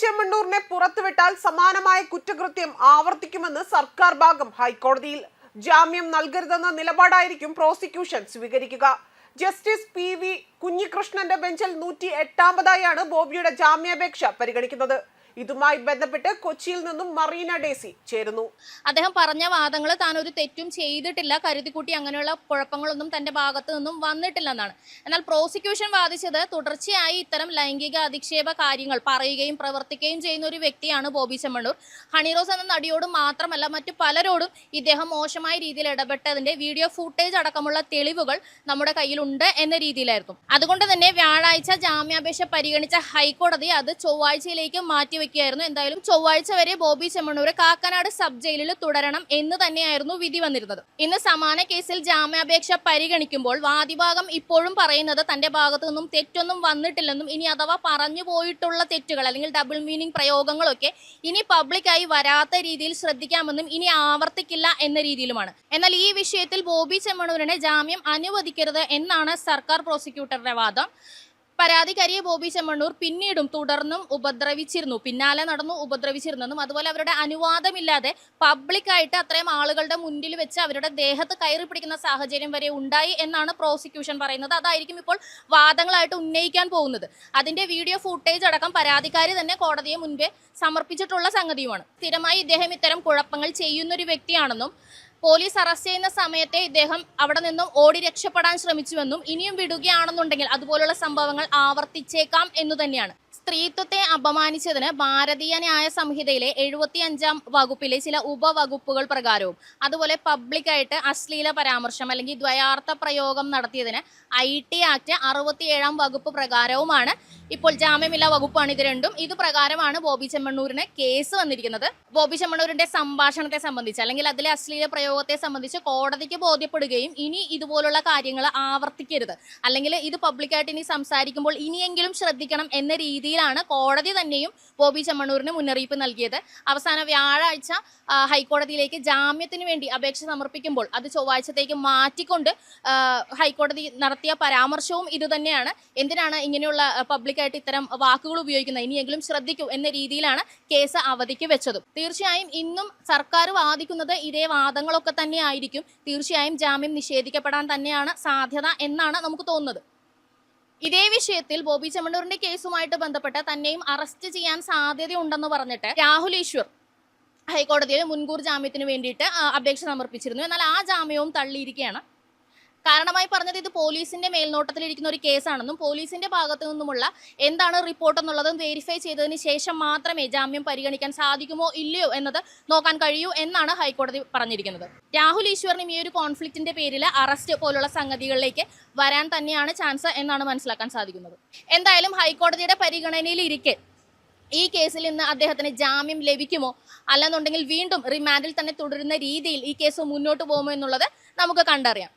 ചെമ്മണ്ണൂരിനെ പുറത്തുവിട്ടാൽ സമാനമായ കുറ്റകൃത്യം ആവർത്തിക്കുമെന്ന് സർക്കാർ ഭാഗം ഹൈക്കോടതിയിൽ ജാമ്യം നൽകരുതെന്ന നിലപാടായിരിക്കും പ്രോസിക്യൂഷൻ സ്വീകരിക്കുക. ജസ്റ്റിസ് പി വി കുഞ്ഞികൃഷ്ണന്റെ ബെഞ്ചിൽ നൂറ്റി എട്ടാമതായാണ് ബോബിയുടെ ജാമ്യാപേക്ഷ പരിഗണിക്കുന്നത്. ഇതുമായി ബന്ധപ്പെട്ട് കൊച്ചിയിൽ നിന്നും മറീന ഡേസി ചേരുന്നു. അദ്ദേഹം പറഞ്ഞ വാദങ്ങൾ താൻ ഒരു തെറ്റും ചെയ്തിട്ടില്ല. കരുതിക്കുട്ടി അങ്ങനെയുള്ള കുഴപ്പങ്ങളൊന്നും തന്റെ ഭാഗത്ത് നിന്നും വന്നിട്ടില്ലെന്നാണ്. എന്നാൽ പ്രോസിക്യൂഷൻ വാദിച്ചത് തുടർച്ചയായി ഇത്തരം ലൈംഗിക അധിക്ഷേപ കാര്യങ്ങൾ പറയുകയും പ്രവർത്തിക്കുകയും ചെയ്യുന്ന ഒരു വ്യക്തിയാണ് ബോബി ചെമ്മണ്ണൂർ. ഹണിറോസ് എന്ന നടിയോട് മാത്രമല്ല മറ്റു പലരോടും ഇദ്ദേഹം മോശമായ രീതിയിൽ ഇടപെട്ടതിന്റെ വീഡിയോ ഫുട്ടേജ് അടക്കമുള്ള തെളിവുകൾ നമ്മുടെ കയ്യിലുണ്ട് എന്ന രീതിയിലായിരുന്നു. അതുകൊണ്ട് തന്നെ വ്യാഴാഴ്ച ജാമ്യാപേക്ഷ പരിഗണിച്ച ഹൈക്കോടതി അത് ചൊവ്വാഴ്ചയിലേക്ക് മാറ്റിവെക്കുകയായിരുന്നു എന്തായാലും ചൊവ്വാഴ്ച വരെ ബോബി ചെമ്മണ്ണൂരെ കാക്കനാട് സബ് ജയിലിൽ തുടരണം എന്ന് തന്നെയായിരുന്നു വിധി വന്നിരുന്നത്. ഇന്ന് സമാന കേസിൽ ജാമ്യാപേക്ഷ പരിഗണിക്കുമ്പോൾ വാദിഭാഗം ഇപ്പോഴും പറയുന്നത് തന്റെ ഭാഗത്തു നിന്നും തെറ്റൊന്നും വന്നിട്ടില്ലെന്നും ഇനി അഥവാ പറഞ്ഞു പോയിട്ടുള്ള തെറ്റുകൾ അല്ലെങ്കിൽ ഡബിൾ മീനിങ് പ്രയോഗങ്ങളൊക്കെ ഇനി പബ്ലിക്കായി വരാത്ത രീതിയിൽ ശ്രദ്ധിക്കാമെന്നും ഇനി ആവർത്തിക്കില്ല എന്ന രീതിയിലുമാണ്. എന്നാൽ ഈ വിഷയത്തിൽ ബോബി ചെമ്മണൂരിനെ ജാമ്യം അനുവദിക്കരുത് എന്നാണ് സർക്കാർ പ്രോസിക്യൂട്ടറുടെ വാദം. പരാതിക്കാരിയെ ബോബി ചെമ്മണ്ണൂർ പിന്നീടും തുടർന്നും ഉപദ്രവിച്ചിരുന്നു. പിന്നാലെ നടന്നു ഉപദ്രവിച്ചിരുന്നെന്നും അതുപോലെ അവരുടെ അനുവാദമില്ലാതെ പബ്ലിക്കായിട്ട് അത്രയും ആളുകളുടെ മുന്നിൽ വെച്ച് അവരുടെ ദേഹത്ത് കയറി പിടിക്കുന്ന സാഹചര്യം വരെ ഉണ്ടായി എന്നാണ് പ്രോസിക്യൂഷൻ പറയുന്നത്. അതായിരിക്കും ഇപ്പോൾ വാദങ്ങളായിട്ട് ഉന്നയിക്കാൻ പോകുന്നത്. അതിന്റെ വീഡിയോ ഫുട്ടേജ് അടക്കം പരാതിക്കാരി തന്നെ കോടതിയെ മുൻപേ സമർപ്പിച്ചിട്ടുള്ള സംഗതിയുമാണ്. സ്ഥിരമായി ഇദ്ദേഹം ഇത്തരം കുഴപ്പങ്ങൾ ചെയ്യുന്നൊരു വ്യക്തിയാണെന്നും പോലീസ് അറസ്റ്റ് ചെയ്യുന്ന സമയത്തെ ഇദ്ദേഹം അവിടെ നിന്നും ഓടി രക്ഷപ്പെടാൻ ശ്രമിച്ചുവെന്നും ഇനിയും വിടുകയാണെന്നുണ്ടെങ്കിൽ അതുപോലുള്ള സംഭവങ്ങൾ ആവർത്തിച്ചേക്കാം എന്നു തന്നെയാണ്. സ്ത്രീത്വത്തെ അപമാനിച്ചതിന് ഭാരതീയ ന്യായ സംഹിതയിലെ എഴുപത്തി അഞ്ചാം വകുപ്പിലെ ചില ഉപവകുപ്പുകൾ പ്രകാരവും അതുപോലെ പബ്ലിക്കായിട്ട് അശ്ലീല പരാമർശം അല്ലെങ്കിൽ ദ്വയാർത്ഥ പ്രയോഗം നടത്തിയതിന് ഐ ടി ആക്ട് അറുപത്തിയേഴാം വകുപ്പ് പ്രകാരവുമാണ്. ഇപ്പോൾ ജാമ്യമില്ലാ വകുപ്പാണ് ഇത് രണ്ടും. ഇത് പ്രകാരമാണ് ബോബി ചെമ്മണ്ണൂരിന് കേസ് വന്നിരിക്കുന്നത്. ബോബി ചെമ്മണ്ണൂരിന്റെ സംഭാഷണത്തെ സംബന്ധിച്ച് അല്ലെങ്കിൽ അതിലെ അശ്ലീല പ്രയോഗത്തെ സംബന്ധിച്ച് കോടതിക്ക് ബോധ്യപ്പെടുകയും ഇനി ഇതുപോലുള്ള കാര്യങ്ങൾ ആവർത്തിക്കരുത്. അല്ലെങ്കിൽ ഇത് പബ്ലിക്കായിട്ട് ഇനി സംസാരിക്കുമ്പോൾ ഇനിയെങ്കിലും ശ്രദ്ധിക്കണം എന്ന രീതിയിലാണ് കോടതി തന്നെയും ബോബി ചെമ്മണ്ണൂരിന് മുന്നറിയിപ്പ് നൽകിയത്. അവസാന വ്യാഴാഴ്ച ഹൈക്കോടതിയിലേക്ക് ജാമ്യത്തിന് വേണ്ടി അപേക്ഷ സമർപ്പിക്കുമ്പോൾ അത് ചൊവ്വാഴ്ചത്തേക്ക് മാറ്റിക്കൊണ്ട് ഹൈക്കോടതി നടത്തിയ പരാമർശവും ഇതുതന്നെയാണ് എന്തിനാണ് ഇങ്ങനെയുള്ള പബ്ലിക്കായിട്ട് ഇത്തരം വാക്കുകൾ ഉപയോഗിക്കുന്നത്? ഇനിയെങ്കിലും ശ്രദ്ധിക്കൂ എന്ന രീതിയിലാണ് കേസ് അവധിക്ക് വെച്ചതും. തീർച്ചയായും ഇന്നും സർക്കാർ വാദിക്കുന്നത് ഇതേ വാദങ്ങളൊക്കെ തന്നെയായിരിക്കും. തീർച്ചയായും ജാമ്യം നിഷേധിക്കപ്പെടാൻ തന്നെയാണ് സാധ്യത എന്നാണ് നമുക്ക് തോന്നുന്നത്. ഇതേ വിഷയത്തിൽ ബോബി ചെമ്മണ്ണൂരിന്റെ കേസുമായിട്ട് ബന്ധപ്പെട്ട് തന്നെയും അറസ്റ്റ് ചെയ്യാൻ സാധ്യതയുണ്ടെന്ന് പറഞ്ഞിട്ട് രാഹുൽ ഈശ്വർ ഹൈക്കോടതിയിൽ മുൻകൂർ ജാമ്യത്തിന് വേണ്ടിയിട്ട് അപേക്ഷ സമർപ്പിച്ചിരുന്നു. എന്നാൽ ആ ജാമ്യവും തള്ളിയിരിക്കുകയാണ്. കാരണമായി പറഞ്ഞത് ഇത് പോലീസിന്റെ മേൽനോട്ടത്തിലിരിക്കുന്ന ഒരു കേസാണെന്നും പോലീസിന്റെ ഭാഗത്തു നിന്നുമുള്ള എന്താണ് റിപ്പോർട്ട് എന്നുള്ളതും വെരിഫൈ ചെയ്തതിന് ശേഷം മാത്രമേ ജാമ്യം പരിഗണിക്കാൻ സാധിക്കുമോ ഇല്ലയോ എന്നത് നോക്കാൻ കഴിയൂ എന്നാണ് ഹൈക്കോടതി പറഞ്ഞിരിക്കുന്നത്. രാഹുൽ ഈശ്വറിനും ഈ ഒരു കോൺഫ്ലിക്റ്റിന്റെ പേരിൽ അറസ്റ്റ് പോലുള്ള സംഗതികളിലേക്ക് വരാൻ തന്നെയാണ് ചാൻസ് എന്നാണ് മനസ്സിലാക്കാൻ സാധിക്കുന്നത്. എന്തായാലും ഹൈക്കോടതിയുടെ പരിഗണനയിൽ ഇരിക്കെ ഈ കേസിൽ ഇന്ന് അദ്ദേഹത്തിന് ജാമ്യം ലഭിക്കുമോ? അല്ലെന്നുണ്ടെങ്കിൽ വീണ്ടും റിമാൻഡിൽ തന്നെ തുടരുന്ന രീതിയിൽ ഈ കേസ് മുന്നോട്ട് പോകുമോ എന്നുള്ളത് നമുക്ക് കണ്ടറിയാം.